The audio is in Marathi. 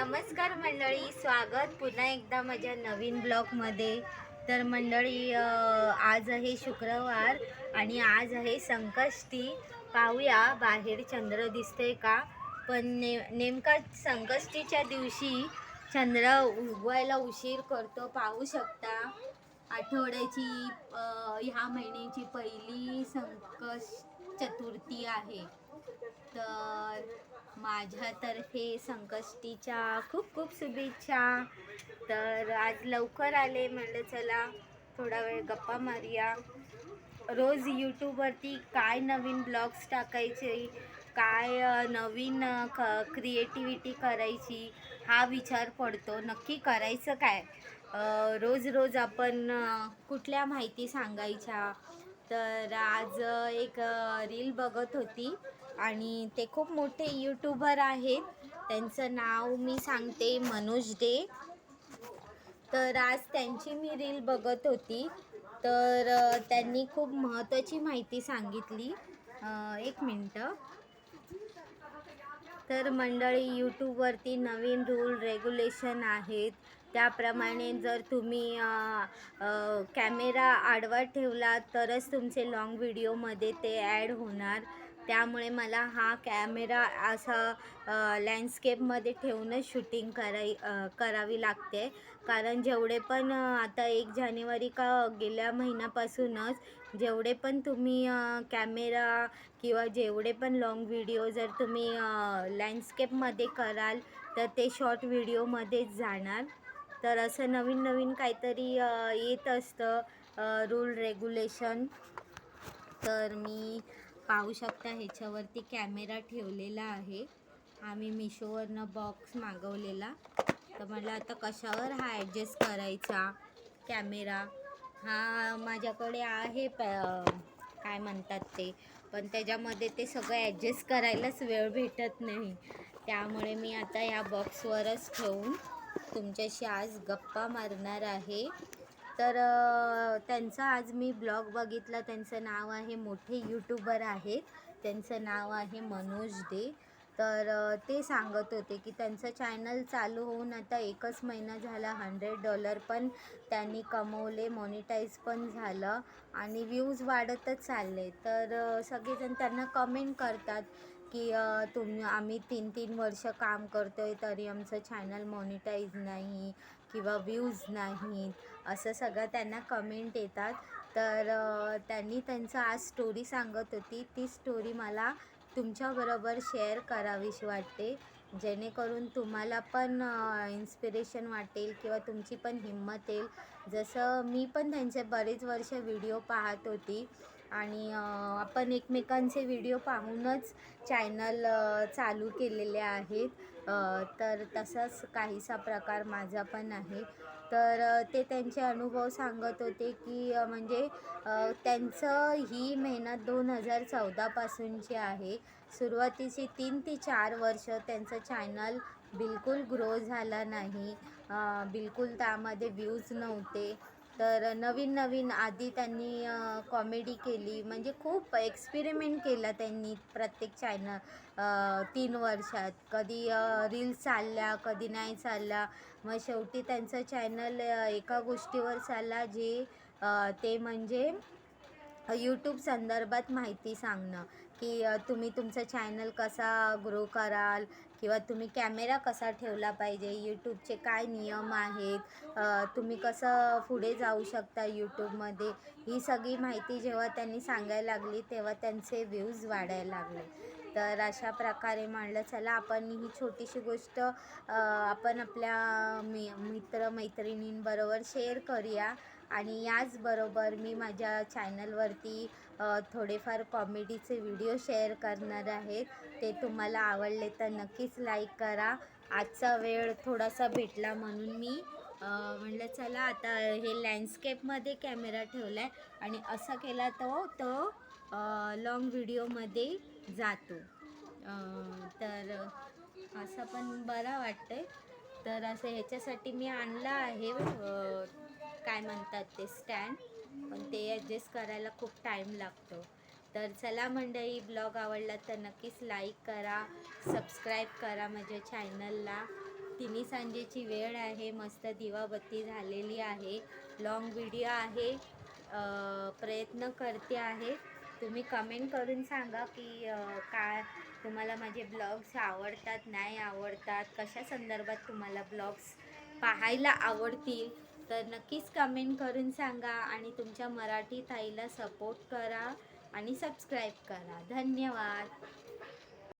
नमस्कार मंडळी स्वागत. पुन्हा एकदा माझ्या नवीन ब्लॉगमध्ये. तर मंडळी आज आहे शुक्रवार आणि आज आहे संकष्टी. पाहूया बाहेर चंद्र दिसतोय का? पण ने नेमका संकष्टीच्या दिवशी चंद्र उगवायला उशीर करतो पाहू शकता. आठवड्याची ह्या महिन्याची पहिली संकष्ट चतुर्थी आहे. तर माझ्यातर्फे संकष्टीच्या खूप खूप शुभेच्छा. तर आज लवकर आले म्हणलं चला थोडा वेळ गप्पा मारूया. रोज यूट्यूबवरती काय नवीन ब्लॉग्स टाकायचे काय नवीन क क्रिएटिव्हिटी करायची हा विचार पडतो. नक्की करायचं काय? रोज रोज आपण कुठल्या माहिती सांगायच्या? तर आज एक रील बघत होती. आणि ते खूप मोठे यूट्यूबर आहेत. त्यांचं नाव मी सांगते मनोज डे. तर आज त्यांची मी रील बघत होती. तर त्यांनी खूप महत्त्वाची माहिती सांगितली. एक मिनटं. तर मंडळी यूट्यूबवरती नवीन रूल रेग्युलेशन आहेत. त्याप्रमाणे जर तुम्ही कॅमेरा आडवा ठेवला तरच तुमचे लाँग व्हिडिओमध्ये ते ॲड होणार. त्यामुळे मला हा कॅमेरा असा लँडस्केपमध्ये ठेवूनच शूटिंग कराई करावी लागते. कारण जेवढे पण आता एक जानेवारी का गेल्या महिन्यापासूनच जेवढे पण तुम्ही कॅमेरा किंवा जेवढे पण लॉंग व्हिडिओ जर तुम्ही लँडस्केपमध्ये कराल तर ते शॉर्ट व्हिडिओमध्येच जाणार. तर असं नवीन नवीन काहीतरी येत असतं रूल रेग्युलेशन तर मी पाहू शकता ह्याच्यावरती कॅमेरा ठेवलेला आहे. आम्ही मिशोवरनं बॉक्स मागवलेला. तर म्हटलं आता कशावर हा ॲडजस्ट करायचा कॅमेरा? हा माझ्याकडे आहे प काय म्हणतात ते? पण त्याच्यामध्ये ते सगळं ॲडजस्ट करायलाच वेळ भेटत नाही. त्यामुळे मी आता या बॉक्सवरच ठेवून तुमच्याशी आज गप्पा मारणार आहे. तर त्यांचा आज मी ब्लॉग बघितला. त्यांचं नाव आहे मोठे यूट्यूबर आहेत त्यांचं नाव आहे मनोज डे. तर ते सांगत होते की त्यांचं चॅनल चालू होऊन आता एकच महिना झाला हंड्रेड डॉलर पण त्यांनी कमवले मॉनिटाईज पण झालं आणि व्ह्यूज वाढतच चालले. तर सगळेजण त्यांना कमेंट करतात की तुम्ही आम्ही तीन तीन वर्ष काम करतो आहे तरी आमचं चॅनल मॉनिटाईज नाही किंवा व्ह्यूज नाहीत असं सगळं त्यांना कमेंट येतात. तर त्यांनी त्यांचं आज स्टोरी सांगत होती. ती स्टोरी मला तुमच्याबरोबर शेअर करावीशी वाटते. जेणेकरून तुम्हाला पण इन्स्पिरेशन वाटेल किंवा तुमची पण हिंमत येईल. जसं मी पण त्यांचे बरेच वर्ष व्हिडिओ पाहत होती. आणि आपण एकमेकांचे व्हिडिओ पाहूनच चॅनल चालू केलेले आहेत. तर तसाच काहीसा प्रकार माझा पण आहे. तर ते त्यांचे अनुभव सांगत होते की म्हणजे त्यांचं ही मेहनत दोन हजार चौदापासूनची आहे. सुरुवातीची तीन ते चार वर्ष त्यांचं चॅनल बिलकुल ग्रो झाला नाही. बिलकुल त्यामध्ये व्ह्यूज नव्हते. तर नवीन नवीन आधी त्यांनी कॉमेडी केली. म्हणजे खूप एक्सपेरिमेंट केला त्यांनी प्रत्येक चॅनल तीन वर्षात. कधी रील्स चालल्या कधी नाही चालल्या. मग शेवटी त्यांचं चॅनल एका गोष्टीवर चालला जे ते म्हणजे यूट्यूब संदर्भात माहिती सांगणं की तुम्ही तुमचं चॅनल कसा ग्रो कराल किंवा तुम्ही कॅमेरा कसा ठेवला पाहिजे यूट्यूबचे काय नियम आहेत तुम्ही कसं पुढे जाऊ शकता यूट्यूबमध्ये ही सगळी माहिती जेव्हा त्यांनी सांगायला लागली तेव्हा त्यांचे व्ह्यूज वाढायला लागले. तर अशा प्रकारे म्हणलं चला आपण ही छोटीशी गोष्ट आपण आपल्या मी मित्रमैत्रिणींबरोबर शेअर करूया. आणि याचबरोबर मी माझ्या चॅनलवरती थोडेफार कॉमेडीचे व्हिडिओ शेअर करणार आहेत ते तुम्हाला आवडले तर नक्कीच लाईक करा. आजचा वेळ थोडासा भेटला म्हणून मी म्हणलं चला आता हे लँडस्केपमध्ये कॅमेरा ठेवला आहे आणि असा केला तो तो लॉंग व्हिडिओमध्ये जातो. तर असं पण बरं वाटतं तर असं ह्याच्यासाठी मी आणलं आहे काय म्हणतात ते स्टँड पण ते ॲडजस्ट करायला खूप टाईम लागतो. तर चला मंडळी ब्लॉग आवडला तर नक्कीच लाईक करा सबस्क्राईब करा माझ्या चॅनलला तिन्ही सांजेची वेळ आहे मस्त दिवाबत्ती झालेली आहे. लॉंग व्हिडिओ आहे. प्रयत्न करते आहे. तुम्ही कमेंट करून सांगा की काय तुम्हाला माझे ब्लॉग्स आवडतात नाही आवडतात कशा संदर्भात तुम्हाला ब्लॉग्स पाहायला आवडतील? तर नक्कीच कमेंट करून सांगा आणि तुमच्या मराठी ताईला सपोर्ट करा आणि सबस्क्राईब करा. धन्यवाद.